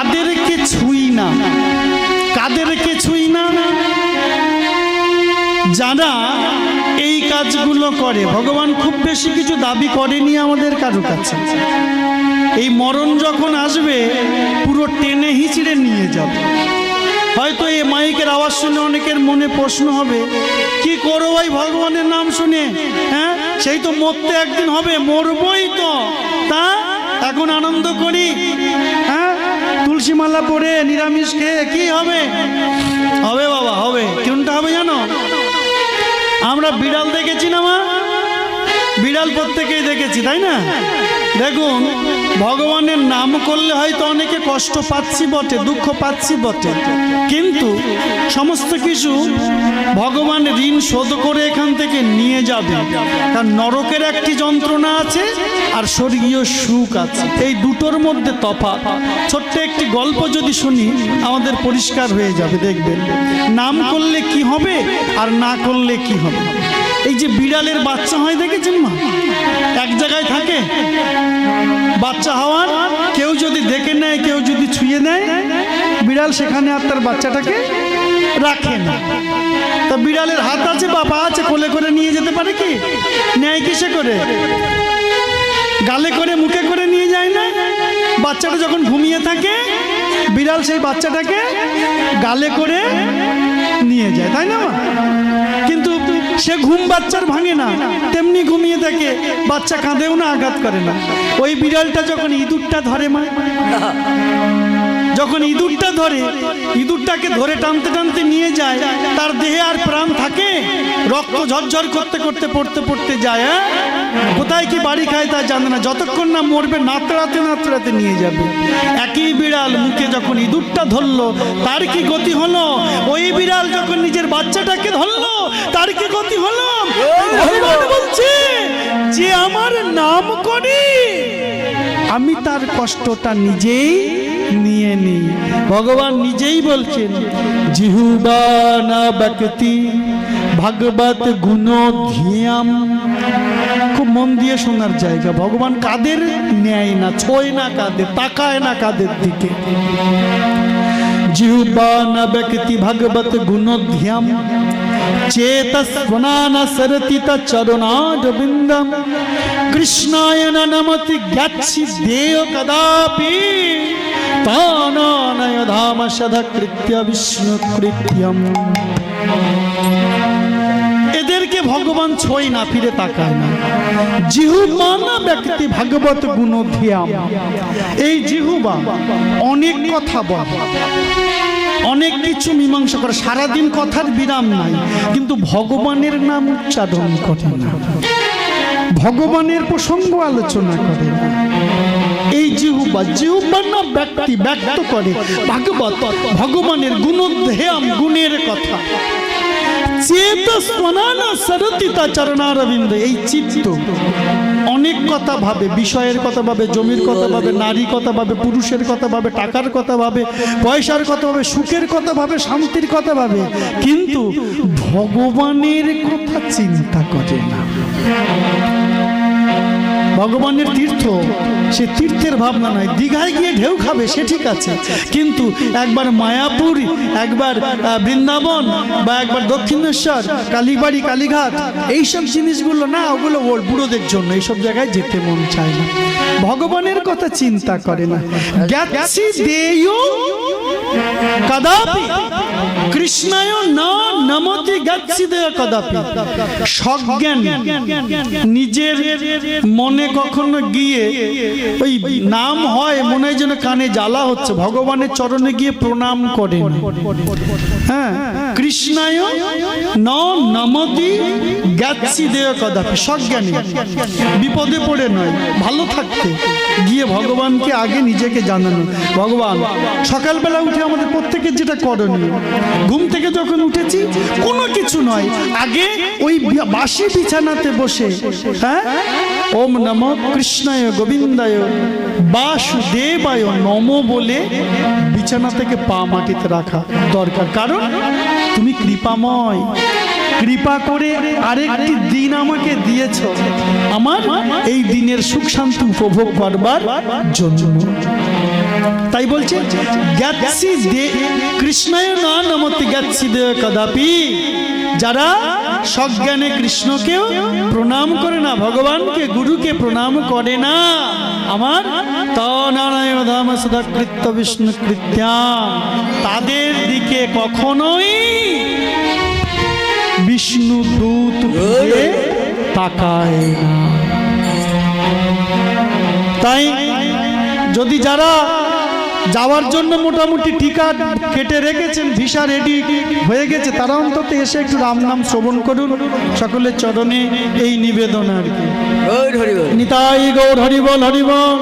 কাদেরকে ছুই না? কাদেরকে ছুই না? যারা এই কাজগুলো করে, ভগবান খুব বেশি কিছু দাবি করেনি আমাদের কারও কাছে। এই মরণ যখন আসবে, পুরো টেনে হিচড়ে নিয়ে যাবে। হয়তো এই মাইকের আওয়াজ শুনে অনেকের মনে প্রশ্ন হবে, কি করো ভাই ভগবানের নাম শুনে? হ্যাঁ? সেই তো মরতে একদিন হবে, মরবই তো। তা এখন আনন্দ করি। হ্যাঁ? তুলসী মালা পরে নিরামিষ খেয়ে কি হবে? হবে বাবা, হবে। কোনটা হবে জানো? আমরা বিড়াল দেখেছি না মা? বিড়াল প্রত্যেকেই দেখেছি, তাই না? দেখুন, ভগবানের নাম করলে হয়তো অনেকে কষ্ট পাচ্ছি বটে, দুঃখ পাচ্ছি বটে। কিন্তু সমস্ত কিছু ভগবান ঋণ শোধ করে এখান থেকে নিয়ে যাবে। তার নরকের একটি যন্ত্রণা আছে আর স্বর্গীয় সুখ আছে। এই দুটোর মধ্যে তফাৎ। ছোট্ট একটি গল্প যদি শুনি, আমাদের পরিষ্কার হয়ে যাবে, দেখবেন। নাম করলে কি হবে আর না করলে কি হবে? এই যে বিড়ালের বাচ্চা হয়, দেখেছেন মা? এক জায়গায় থাকে বাচ্চা হওয়ার, কেউ যদি দেখে নেয়, কেউ যদি ছুঁয়ে নেয়, বিড়াল সেখানে আর তার বাচ্চাটাকে রাখে না। তা বিড়ালের হাত আছে বা পা আছে, কোলে করে নিয়ে যেতে পারে কি? নেয় কিসে করে? গালে করে, মুখে করে নিয়ে যায় না? বাচ্চাটা যখন ঘুমিয়ে থাকে, বিড়াল সেই বাচ্চাটাকে গালে করে নিয়ে যায়, তাই না মা? সে ঘুম বাচ্চার ভাঙে না, তেমনি ঘুমিয়ে থাকে বাচ্চা কাঁদেও না, আঘাত করে না। ওই বিড়ালটা যখন ইঁদুরটা ধরে মা যখন ইঁদুরটা ধরে, ইঁদুরটাকে ধরে টানতে টানতে নিয়ে যায়, তার দেহে আর প্রাণ থাকে? রক্ত ঝরঝর করতে করতে, পড়তে পড়তে যায় হ্যাঁ? কোথায় কি বাড়ি খায় তা জানে না। যতক্ষণ না মরবে, নাতড়াতে নাতড়াতে নিয়ে যাবে। একই বিড়াল মুখে যখন ইঁদুরটা ধরলো, তার কি গতি হলো? ওই বিড়াল যখন নিজের বাচ্চাটাকে ধরলো, তার কি গতি হলো? বলছে, যে আমার নাম করি। আমি তার কষ্টটা নিজেই নিয়ে নিই। ভগবান নিজেই বলছেন জিহুবানা ব্যক্তি, ভাগবত গুণ ধিয়াম। খুব মন দিয়ে শোনার জায়গা। ভগবান কাদের নেয় না, ছয় না কাদের, তাকায় না কাদের দিকে। জিহুবান ব্যক্তি ভাগবত গুণ ধিয়াম চেতস্বনান সরতিত চরণারবিন্দম কৃষ্ণায় ন নমতি জ্ঞাচ্ছি দেয় কদাপি তানানয় ভগবান ছয় না, ফিরে তাকায় না। জিহুবানা ব্যক্তি ভাগবত গুণ ধিয়াম। এই জিহুবা অনেক কথা বলে। অনেক কিছু মীমাংসা করে। সারাদিন কথার বিরাম নাই, কিন্তু ভগবানের নাম উচ্চারণ করে না। ভগবানের প্রসঙ্গ আলোচনা করে না। এই জিহুবা জিহুবা না ব্যক্তি ব্যক্ত করে। ভাগবত ভগবানের গুণ গুণোধ্যাম গুণের কথা। এই অনেক কথা ভাবে, বিষয়ের কথা ভাবে, জমির কথা ভাবে কথা ভাবে, পুরুষের কথা ভাবে কথা ভাবে, পয়সার সুখের কথা ভাবে, শান্তির কথা ভাবে। কিন্তু ভগবানের কথা চিন্তা করে না। ভগবানের তীর্থ, সে তীর্থের ভাবনা নয়। দীঘায় গিয়ে ঢেউ খাবে, সে ঠিক আছে। কিন্তু একবার মায়াপুর, একবার বৃন্দাবন বা একবার দক্ষিণেশ্বর, কালীবাড়ি, কালীঘাট, এইসব জিনিসগুলো না, ওগুলো ওর বুড়োদের জন্য। এইসব জায়গায় যেতে মন চায় না। ভগবানের কথা চিন্তা করে না। দেয় কদাপি, কৃষ্ণায় না নমতি গাচ্ছি দেয় কদাপি। সজ্ঞান নিজের মনে কখনো গিয়ে ওই নাম হয়, মনে হয় যেন কানে জ্বালা হচ্ছে। ভগবানের চরণে গিয়ে প্রণাম করেন। হ্যাঁ ভগবানকে আগে নিজেকে জানানো। ভগবান, সকালবেলা উঠে আমাদের প্রত্যেকের যেটা ঘুম থেকে যখন উঠেছি, কোনো কিছু নয়। আগে ওই বাসি বিছানাতে বসে হ্যাঁ ওম নম কৃষ্ণায় গোবিন্দায় বাসুদেবায় নম বলে বিছানা থেকে পা মাটিতে রাখা দরকার। কারণ তুমি কৃপাময়। কৃপা করে আরেকটি দিন আমাকে দিয়েছ। আমার এই দিনের সুখ শান্তি উপভোগ করবার জন্য। তাই বলছে, জ্ঞাতসি দে কৃষ্ণায় না দে কদাপি। যারা সজ্ঞানে কৃষ্ণকেও প্রণাম করে না, ভগবানকে, গুরুকে প্রণাম করে না, আমার তনারায়ণ সদা কৃত্য বিষ্ণু কৃত্যাম তাদের দিকে কখনোই বিষ্ণু দূত তাকায় তাই যদি যারা যাওয়ার জন্য মোটামুটি টিকা কেটে রেখেছেন ভিসা রেডি হয়ে গেছে। তারা অন্তত এসে একটু রাম নাম শ্রবণ করুন সকলের চরণে এই নিবেদন আর কি। নিতাই গৌর হরিবল হরিবল।